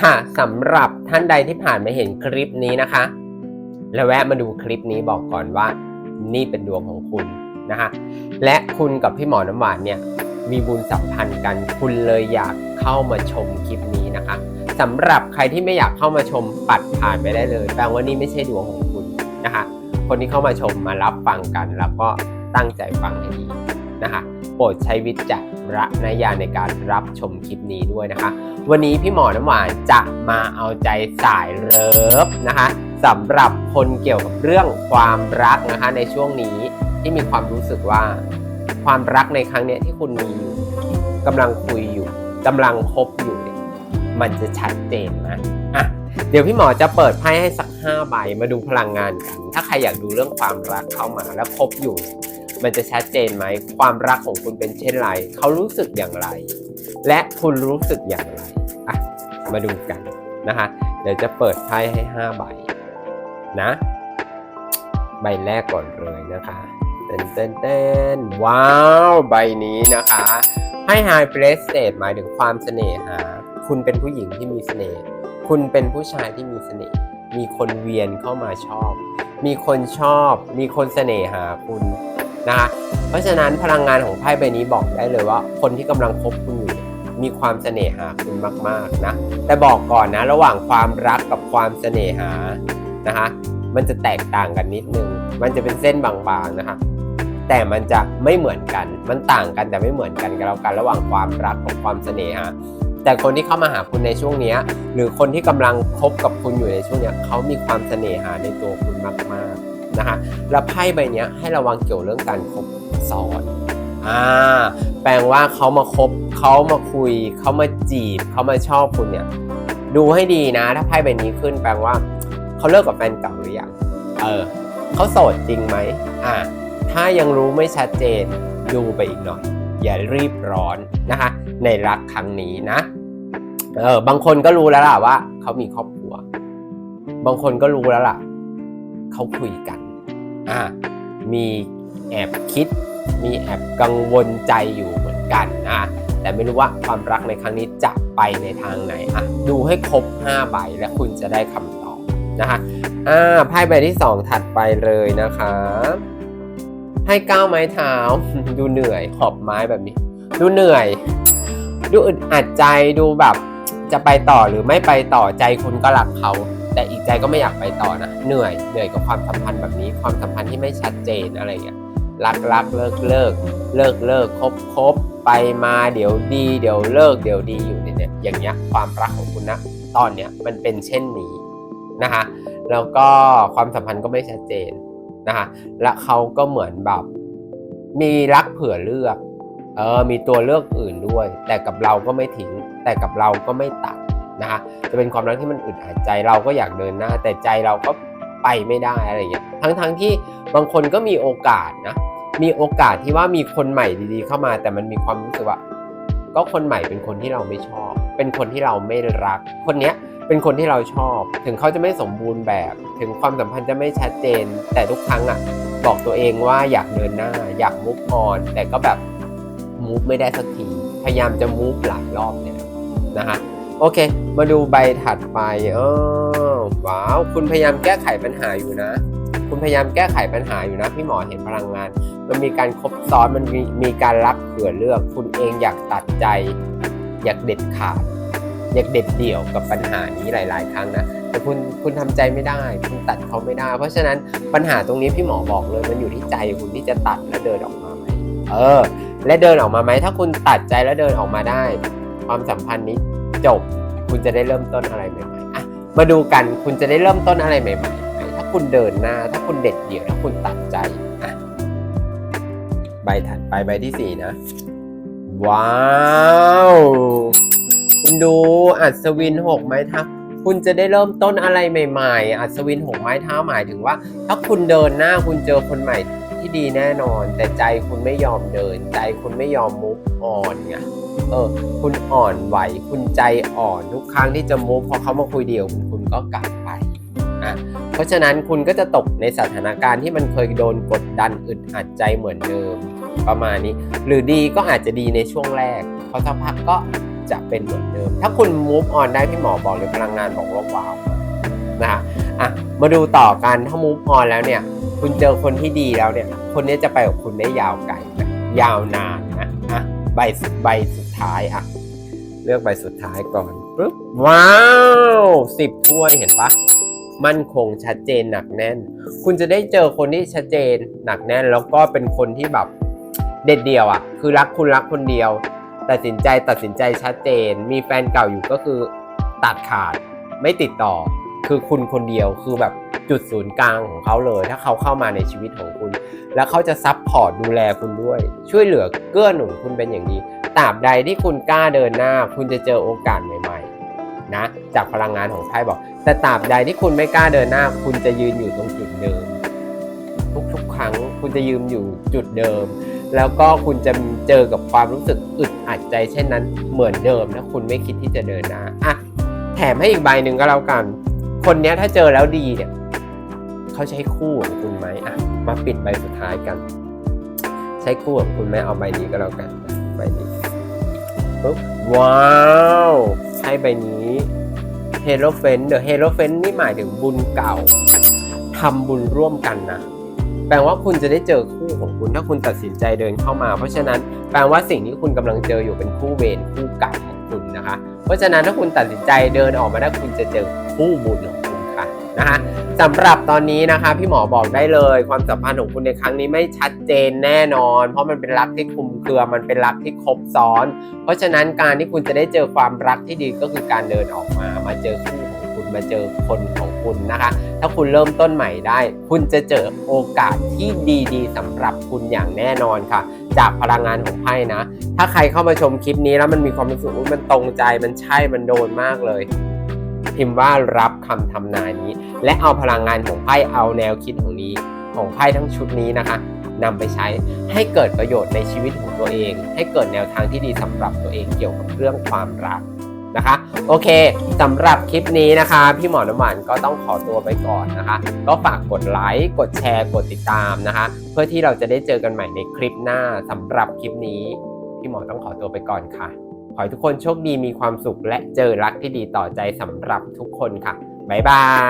ค่ะสำหรับท่านใดที่ผ่านมาเห็นคลิปนี้นะคะ แล้วแวะมาดูคลิปนี้บอกก่อนว่า นี่เป็นดวงของคุณนะคะและคุณกับพี่หมอน้ำหวานเนี่ยมีบุญสัมพันธ์กันคุณเลยอยากเข้ามาชมคลิปนี้นะคะสำหรับใครที่ไม่อยากเข้ามาชมปัดผ่านไปได้เลยแปลว่านี่ไม่ใช่ดวงของคุณนะคะ คนที่เข้ามาชมมารับฟังกันแล้วก็ตั้งใจฟังให้ดีนะคะ โปรดใช้วิจาร ณญาณในการรับชมคลิปนี้ด้วยนะคะ วันนี้พี่หมอน้ำหวานจะมาเอาใจสายเลิฟนะคะสำหรับคนเกี่ยวกับเรื่องความรักนะคะ ในช่วงนี้ที่มีความรู้สึกว่า ความรักในครั้งนี้ที่คุณมีอยู่กำลังคุยอยู่กำลังคบอยู่เนี่ยมันจะชัดเจนไหมอะเดี๋ยวพี่หมอจะเปิดไพ่ให้สัก5ใบมาดูพลังงานกัน ถ้าใครอยากดูเรื่องความรักเข้ามาแล้วคบอยู่ มันจะชัดเจนไหม ความรักของคุณเป็นเช่นไร เขารู้สึกอย่างไร และคุณรู้สึกอย่างไรอะมาดูกันนะคะ เดี๋ยวจะเปิดไพ่ให้ 5 ใบนะ ใบแรกก่อนเลยนะคะเต้นเต้นเต้นว้าว ใบนี้นะคะให้ High p r e s t a t e หมายถึงความเสน่หา คุณเป็นผู้หญิงที่มีเสน่ห์คุณเป็นผู้ชายที่มีเสน่ห์มีคนเวียนเข้ามาชอบ มีคนชอบ มีคนเสน่หาคุณ นะคะเพราะฉะนั้นพลังงานของไพ่ใบนี้บอกได้เลยว่า คนที่กำลังคบคุณอยู่มีความเสน่หาคุณมากๆนะแต่บอกก่อนนะระหว่างความรักกับความเสน่หานะคะมันจะแตกต่างกันนิดนึง มันจะเป็นเส้นบางๆนะคะแต่มันจะไม่เหมือนกัน มันต่างกันแต่ไม่เหมือนกันกับเรากันระหว่างความรักกับความเสน่หาแต่คนที่เข้ามาหาคุณในช่วงนี้หรือคนที่กำลังคบกับคุณอยู่ในช่วงนี้เขามีความเสน่หาในตัวคุณมากๆ นะคะแล้วไพ่ใบนี้ให้ระวังเกี่ยวเรื่องการคบซ้อนอ่าแปลว่าเขามาคบเขามาคุยเขามาจีบเขามาชอบคุณเนี่ยดูให้ดีนะ ถ้าไพ่ใบนี้ขึ้นแปลว่าเขาเลิกกับแฟนเก่าหรือยังเออเขาโสดจริงไหมอ่าถ้ายังรู้ไม่ชัดเจนดูไปอีกหน่อย อย่ารีบร้อนนะคะ ในรักครั้งนี้นะเออบางคนก็รู้แล้วล่ะว่าเขามีครอบครัว บางคนก็รู้แล้วล่ะเขาคุยกัน อ่ามีแอบคิด มีแอบกังวลใจอยู่เหมือนกันนะแต่ไม่รู้ว่าความรักในครั้งนี้จะไปในทางไหนอะดูให้ครบ 5 ใบและคุณจะได้คำตอบนะคะอ่าไพ่ใบที่ 2 ถัดไปเลยนะคะ ให้ก้าวไม้เท้า ดูเหนื่อยขอบไม้แบบนี้ ดูเหนื่อย ดูอึดอัดใจดูแบบจะไปต่อหรือไม่ไปต่อใจคุณก็รักเขา แต่อีกใจก็ไม่อยากไปต่อนะ เหนื่อย เหนื่อยกับความสัมพันธ์แบบนี้ ความสัมพันธ์ที่ไม่ชัดเจนอะไรอย่างเงี้ยรักรักเลิกเลิกเลิกเลิกคบคบไปมาเดี๋ยวดี เดี๋ยวเลิกเดี๋ยวดีอยู่เนี่ยอย่างเงี้ยความรักของคุณนะตอนเนี้ยมันเป็นเช่นนี้นะคะแล้วก็ความสัมพันธ์ก็ไม่ชัดเจนนะคะและเขาก็เหมือนแบบ มีรักเผื่อเลือกเออมีตัวเลือกอื่นด้วย แต่กับเราก็ไม่ทิ้ง แต่กับเราก็ไม่ตัด นะคะจะเป็นความรักที่มันอึดอัดใจเราก็อยากเดินหน้า แต่ใจเราก็ไปไม่ได้อะไรเงี้ยทั้งๆที่บางคนก็มีโอกาสนะมีโอกาสที่ว่ามีคนใหม่ดีๆ เข้ามา แต่มันมีความรู้สึกว่า ก็คนใหม่เป็นคนที่เราไม่ชอบ เป็นคนที่เราไม่รัก คนเนี้ยเป็นคนที่เราชอบ ถึงเขาจะไม่สมบูรณ์แบบ ถึงความสัมพันธ์จะไม่ชัดเจน แต่ทุกครั้งอะ บอกตัวเองว่าอยากเดินหน้า อยากมุกออน แต่ก็แบบมูฟไม่ได้สักที พยายามจะมูฟหลายรอบเนี่ยนะฮะ โอเค มาดูใบถัดไปอ๋อว้าว คุณพยายามแก้ไขปัญหาอยู่นะ คุณพยายามแก้ไขปัญหาอยู่นะ พี่หมอเห็นพลังงาน มันมีการครบซ้อน มันมีมีการรักเผื่อเลือก คุณเองอยากตัดใจ อยากเด็ดขาด อยากเด็ดเดี่ยวกับปัญหานี้หลาย ๆ ครั้งนะ แต่คุณคุณทำใจไม่ได้ คุณตัดเขาไม่ได้ เพราะฉะนั้นปัญหาตรงนี้พี่หมอบอกเลย มันอยู่ที่ใจคุณที่จะตัดและเดินออกมาไหมเออ และเดินออกมาไหม ถ้าคุณตัดใจแล้วเดินออกมาได้ ความสัมพันธ์นี้ จบ คุณจะได้เริ่มต้นอะไรใหม่ๆอะมาดูกันคุณจะได้เริ่มต้นอะไรใหม่ๆไหมถ้าคุณเดินหน้า ถ้าคุณเด็ดเดี่ยวถ้าคุณตัดใจอะใบถัดไปใบที่สี่นะ ว้าวคุณดูอัศวินหกไม้เท้าคุณจะได้เริ่มต้นอะไรใหม่ ๆ อัศวินหกไม้เท้าหมายถึงว่า ถ้าคุณเดินหน้าคุณเจอคนใหม่ที่ดีแน่นอน แต่ใจคุณไม่ยอมเดิน ใจคุณไม่ยอมมุกอ่อนไง เออ คุณอ่อนไหว คุณใจอ่อนทุกครั้งที่จะมูฟพอเขามาคุยเดียวคุณคุณก็กลับไปอะเพราะฉะนั้นคุณก็จะตกในสถานการณ์ที่มันเคยโดนกดดันอึดอัดใจเหมือนเดิมประมาณนี้ หรือดีก็อาจจะดีในช่วงแรกพอสักพักก็จะเป็นเหมือนเดิม ถ้าคุณ move on ได้พี่หมอบอกเลยพลังงานบอกว่าว้าวนะฮะอะมาดูต่อกันถ้า move on แล้วเนี่ยคุณเจอคนที่ดีแล้วเนี่ย คนนี้จะไปกับคุณได้ยาวไกลนะยาวนานนะอะใบสุดใบสุด ท้ายอะ เลือกใบสุดท้ายก่อนปึ๊บว้าวสิบถ้วยเห็นปะมั่นคงชัดเจนหนักแน่น คุณจะได้เจอคนที่ชัดเจนหนักแน่น แล้วก็เป็นคนที่แบบเด็ดเดียวอะ่ะ คือรักคุณรักคนเดียว ตัดสินใจตัดสินใจชัดเจน มีแฟนเก่าอยู่ก็คือตัดขาดไม่ติดต่อ คือคุณคนเดียวคือแบบจุดศูนย์กลางของเขาเลย ถ้าเขาเข้ามาในชีวิตของคุณ แล้วเขาจะซับพอร์ตดูแลคุณด้วย ช่วยเหลือเกื้อหนุนคุณเป็นอย่างดี ตราบใดที่คุณกล้าเดินหน้า คุณจะเจอโอกาสใหม่ๆนะจากพลังงานของไพ่บอก แต่ตราบใดที่คุณไม่กล้าเดินหน้า คุณจะยืนอยู่ตรงจุดเดิม ทุกๆครั้งคุณจะยืนอยู่จุดเดิม แล้วก็คุณจะเจอกับความรู้สึกอึดอัดใจ เช่นนั้นเหมือนเดิมถ้าคุณไม่คิดที่จะเดินหน้าอะแถมให้อีกใบหนึ่งก็แล้วกัน คนนี้ถ้าเจอแล้วดีเนี่ยเขาใช้คู่ของคุณไหมอะมาปิดใบสุดท้ายกัน ใช้คู่ของคุณไหมเอาใบนี้ก็แล้วกันใบนี้ ปุ๊บว้าวใช้ใบนี้เฮโรเฟนเดอะเฮโรเฟนนี่หมายถึงบุญเก่าทำบุญร่วมกันนะแปลว่าคุณจะได้เจอคู่ของคุณถ้าคุณตัดสินใจเดินเข้ามา เพราะฉะนั้นแปลว่าสิ่งที่คุณกำลังเจออยู่เป็นคู่เวรคู่กรรมของคุณนะคะ เพราะฉะนั้นถ้าคุณตัดสินใจเดินออกมาได้คุณจะเจอคู่บุญของคุณค่ะ นะคะสำหรับตอนนี้นะคะพี่หมอบอกได้เลย ความสัมพันธ์ของคุณในครั้งนี้ไม่ชัดเจนแน่นอน เพราะมันเป็นรักที่คลุมเครือมันเป็นรักที่ครบซ้อน เพราะฉะนั้นการที่คุณจะได้เจอความรักที่ดีก็คือการเดินออกมามาเจอคู่ของคุณมาเจอคนของคุณนะคะ ถ้าคุณเริ่มต้นใหม่ได้ คุณจะเจอโอกาสที่ดีๆสำหรับคุณอย่างแน่นอนค่ะ จากพลังงานของไพ่นะ ถ้าใครเข้ามาชมคลิปนี้แล้วมันมีความรู้สึกว่ามันตรงใจมันใช่มันโดนมากเลย พิมพ์ว่ารับคำทำนายนี้ และเอาพลังงานของไพ่เอาแนวคิดของนี้ ของไพ่ทั้งชุดนี้นะคะนำไปใช้ให้เกิดประโยชน์ในชีวิตของตัวเอง ให้เกิดแนวทางที่ดีสำหรับตัวเองเกี่ยวกับเรื่องความรักนะคะโอเคสำหรับคลิปนี้นะคะ พี่หมอน้ำหวานก็ต้องขอตัวไปก่อนนะคะ ก็ฝากกดไลค์กดแชร์ กดติดตามนะคะ เพื่อที่เราจะได้เจอกันใหม่ในคลิปหน้าสำหรับคลิปนี้ พี่หมอต้องขอตัวไปก่อนค่ะ ขอให้ทุกคนโชคดีมีความสุขและเจอรักที่ดีต่อใจสำหรับทุกคนค่ะ บ๊ายบาย